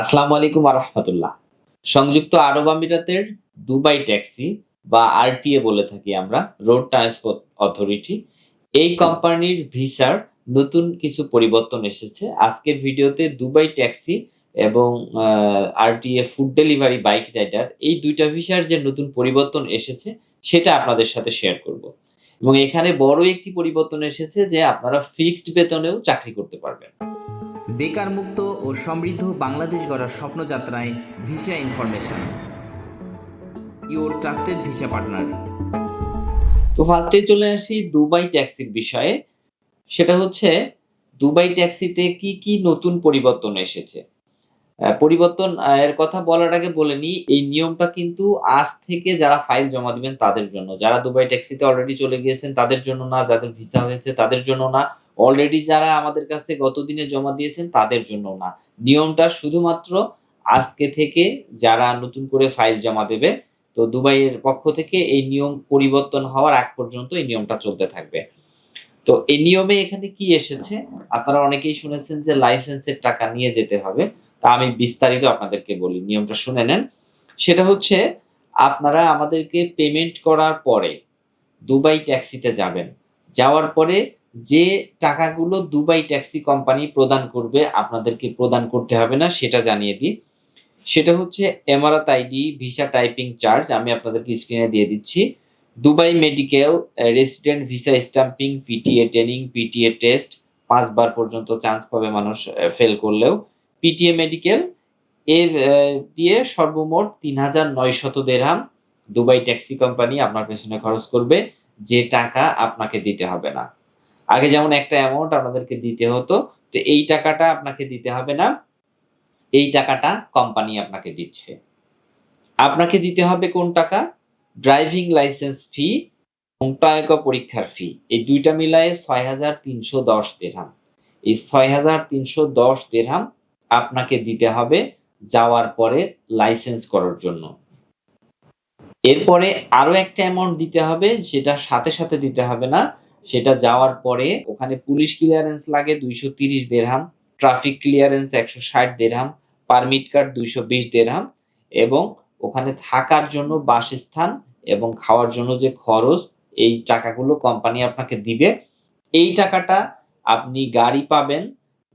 আসসালামু আলাইকুম রহমতুল্লাহ। সংযুক্ত আরব আমিরাতের দুবাই ট্যাক্সি বা আরটিএ বলে থাকি আমরা, রোড ট্রান্সপোর্ট অথরিটি, এই কোম্পানির ভিসার নতুন কিছু পরিবর্তন এসেছে। আজকের ভিডিওতে দুবাই ট্যাক্সি এবং RTA food delivery, bike rider, এই দুইটা ভিসার যে নতুন পরিবর্তন এসেছে, সেটা আপনাদের সাথে শেয়ার করব। এবং এখানে বড় একটি পরিবর্তন এসেছে যে আপনারা ফিক্সড বেতনেও চাকরি করতে পারবেন। বেকার মুক্ত ও সমৃদ্ধ বাংলাদেশ গড়ার স্বপ্নযাত্রায় visa information. Your trusted visa partner. তো ফার্স্টে চলে আসি দুবাই ট্যাক্সির বিষয়ে। সেটা হচ্ছে, দুবাই ট্যাক্সিতে কি কি নতুন পরিবর্তন এসেছে? পরিবর্তন এর কথা বলার আগে বলে নিই, এই নিয়মটা কিন্তু আজ থেকে যারা ফাইল জমা দিবেন তাদের জন্য। যারা দুবাই ট্যাক্সিতে অলরেডি চলে গিয়েছেন তাদের জন্য না, যাদের ভিসা হয়েছে তাদের জন্য না। অলরেডি যারা আমাদের কাছে গতদিনে জমা দিয়েছেন, তাদের জন্য না। নিয়মটা শুধুমাত্র আজকে থেকে যারা নতুন করে ফাইল জমা দেবে, তো দুবাইয়ের পক্ষ থেকে এই নিয়ম পরিবর্তন হওয়ার আগ পর্যন্ত এই নিয়মটা চলতে থাকবে। তো এই নিয়মে এখানে কি এসেছে? আপনারা অনেকেই শুনেছেন যে লাইসেন্সের টাকা নিয়ে যেতে হবে। তা আমি বিস্তারিত আপনাদেরকে বলি, নিয়মটা শুনে নেন। সেটা হচ্ছে, আপনারা আমাদেরকে পেমেন্ট করার পরে দুবাই ট্যাক্সিতে যাবেন। যাওয়ার পরে যে টাকাগুলো দুবাই ট্যাক্সি কোম্পানি প্রদান করবে, আপনাদেরকে প্রদান করতে হবে না, সেটা জানিয়ে দিই। সেটা হচ্ছে এমারাত আইডি, ভিসা টাইপিং চার্জ, আমি আপনাদেরকে স্ক্রিনে দিয়ে দিচ্ছি। Dubai medical resident visa stamping, PTA training, PTA test, পাঁচবার পর্যন্ত চান্স পাবে মানুষ ফেল করলেও। পিটিএ মেডিকেল এর দিয়ে সর্বমোট তিন হাজার নয়শত দেড়হাম দুবাই ট্যাক্সি কোম্পানি আপনার পেছনে খরচ করবে, যে টাকা আপনাকে দিতে হবে না। আগে যেমন একটা অ্যামাউন্ট আপনাদেরকে দিতে হতো, তো এই টাকাটা আপনাকে দিতে হবে না। এই টাকাটা কোম্পানি আপনাকে দিচ্ছে। আপনাকে দিতে হবে কোন টাকা? ড্রাইভিং লাইসেন্স ফি এবং পরীক্ষার ফি এই দুইটা মিলায়ে ছয় হাজার তিনশো দশ দেড়হাম এই ছয় হাজার তিনশো দশ দেড়হাম আপনাকে দিতে হবে যাওয়ার পরে লাইসেন্স করার জন্য। এরপরে আরও একটা অ্যামাউন্ট দিতে হবে, সেটা সাথে সাথে দিতে হবে না। সেটা যাওয়ার পরে ওখানে পুলিশ ক্লিয়ারেন্স লাগে দুইশো তিরিশ দেড়হাম ট্রাফিক ক্লিয়ারেন্স একশো ষাট দেড়হাম পারমিট কার্ড দুইশো বিশ দেড়হাম এবং ওখানে থাকার জন্য বাসস্থান এবং খাওয়ার জন্য যে খরচ, এই টাকাগুলো কোম্পানি আপনাকে দিবে। এই টাকাটা আপনি গাড়ি পাবেন,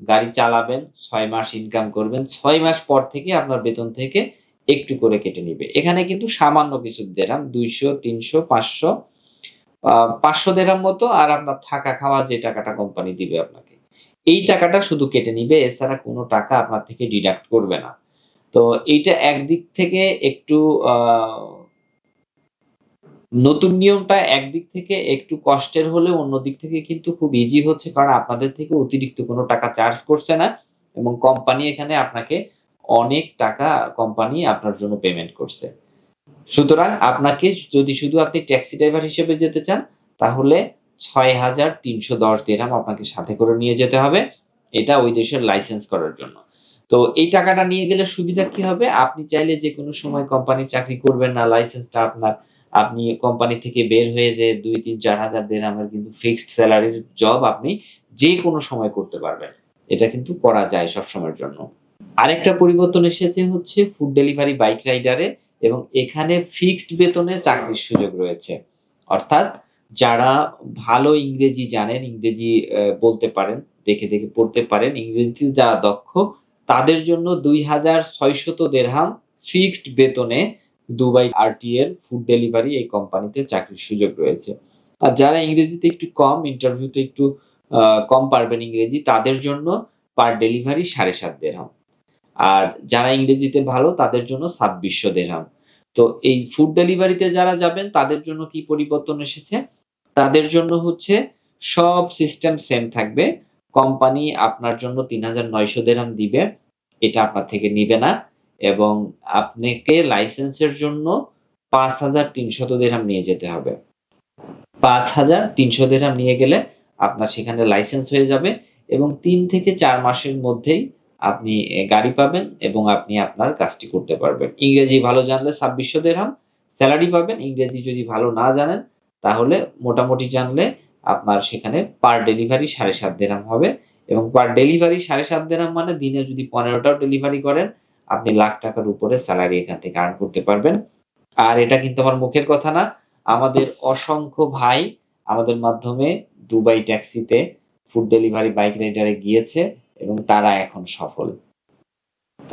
গাড়ি চালাবেন, ছয় মাস ইনকাম করবেন, ছয় মাস পর থেকে আপনার বেতন থেকে একটু করে কেটে নিবে। এখানে কিন্তু সামান্য কিছু দেরাম দুইশো, তিনশো, পাঁচশো পাঁচশো দেড়ার মতো আর আপনার থাকা খাওয়া যে টাকাটা কোম্পানি দিবে আপনাকে। এই টাকাটা শুধু কেটে নিবে, এছাড়া কোনো টাকা আপনার থেকে ডিডাক্ট করবে না। তো এইটা একদিক থেকে একটু নতুন নিয়মটা একদিক থেকে একটু কষ্টের হলেও অন্য দিক থেকে কিন্তু খুব ইজি হচ্ছে, কারণ আপনাদের থেকে অতিরিক্ত কোনো টাকা চার্জ করছে না এবং কোম্পানি এখানে আপনাকে অনেক টাকা কোম্পানি আপনার জন্য পেমেন্ট করছে। সুতরাং আপনাকে যদি শুধু আপনি ট্যাক্সি ড্রাইভার হিসেবে যেতে চান, তাহলে ছয় হাজার তিনশো দশ দিরহাম আপনাকে সাথে করে নিয়ে যেতে হবে। এটা ওই দেশের লাইসেন্স করার জন্য। তো এই টাকাটা নিয়ে গেলে সুবিধা কি হবে? আপনি চাইলে যে কোনো সময় কোম্পানির চাকরি করবেন না লাইসেন্সটা আপনার, আপনি কোম্পানি থেকে বের হয়ে যে দুই তিন চার হাজার দেড়হামের কিন্তু ফিক্সড স্যালারির জব আপনি যে কোনো সময় করতে পারবেন। এটা কিন্তু করা যায় সব সময়ের জন্য। আরেকটা পরিবর্তন এসেছে হচ্ছে ফুড ডেলিভারি বাইক রাইডারে এবং এখানে ফিক্সড বেতনে চাকরির সুযোগ রয়েছে। অর্থাৎ যারা ভালো ইংরেজি জানেন, ইংরেজি বলতে পারেন, দেখে দেখে পড়তে পারেন ইংরেজিতে যারা দক্ষ, তাদের জন্য দুই হাজার ছয়শত দেড়হাম ফিক্সড বেতনে দুবাই আরটি এর ফুড ডেলিভারি এই কোম্পানিতে চাকরির সুযোগ রয়েছে। আর যারা ইংরেজিতে একটু কম ইন্টারভিউতে একটু কম পারবেন ইংরেজি, তাদের জন্য পার ডেলিভারি সাড়ে সাত দেড়হাম। আর যারা ইংরেজিতে ভালো, তাদের জন্য ছাব্বিশশো দেড়হাম তো এই ফুড ডেলিভারিতে যারা যাবেন, তাদের জন্য কি পরিবর্তন এসেছে? তাদের জন্য হচ্ছে সব সিস্টেম সেম থাকবে। কোম্পানি আপনার জন্য তিন হাজার নয়শো দেড়হাম দিবে। এটা আপনার থেকে নিবে না। এবং আপনাকে লাইসেন্সের জন্য পাঁচ হাজার তিনশত দেড়হাম নিয়ে যেতে হবে। পাঁচ হাজার তিনশো দেড়হাম নিয়ে গেলে আপনার সেখানে লাইসেন্স হয়ে যাবে এবং তিন থেকে চার মাসের মধ্যেই আপনি গাড়ি পাবেন এবং আপনি আপনার কাজটি করতে পারবেন। ইংরেজি ভালো জানলে ছাব্বিশশো দেড়হাম স্যালারি পাবেন, ইংরেজি যদি ভালো না জানেন, তাহলে মোটামুটি জানলে আপনার সেখানে পার ডেলিভারি সাড়ে সাত দেড়হাম হবে এবং পার ডেলিভারি সাড়ে সাত দেড়হাম মানে দিনে যদি পনেরোটাও ডেলিভারি করেন, আপনি লাখ টাকার উপরে স্যালারি এখান থেকে আর্ন করতে পারবেন। আর এটা কিন্তু আমার মুখের কথা না, আমাদের অসংখ্য ভাই আমাদের মাধ্যমে দুবাই ট্যাক্সিতে ফুড ডেলিভারি বাইক রাইডারে গিয়েছে। এবং তারা এখন সফল।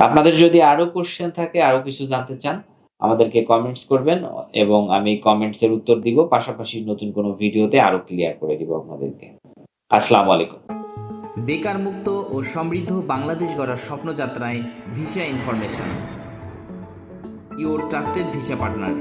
আপনাদের যদি আরও কোশ্চেন থাকে, আরও কিছু জানতে চান, আমাদেরকে কমেন্টস করবেন এবং আমি কমেন্টস এর উত্তর দিব, পাশাপাশি নতুন কোনো ভিডিওতে আরও ক্লিয়ার করে দিব আপনাদেরকে। আসসালামু আলাইকুম। বেকার মুক্ত ও সমৃদ্ধ বাংলাদেশ গড়ার স্বপ্নযাত্রায় visa information your trusted visa partner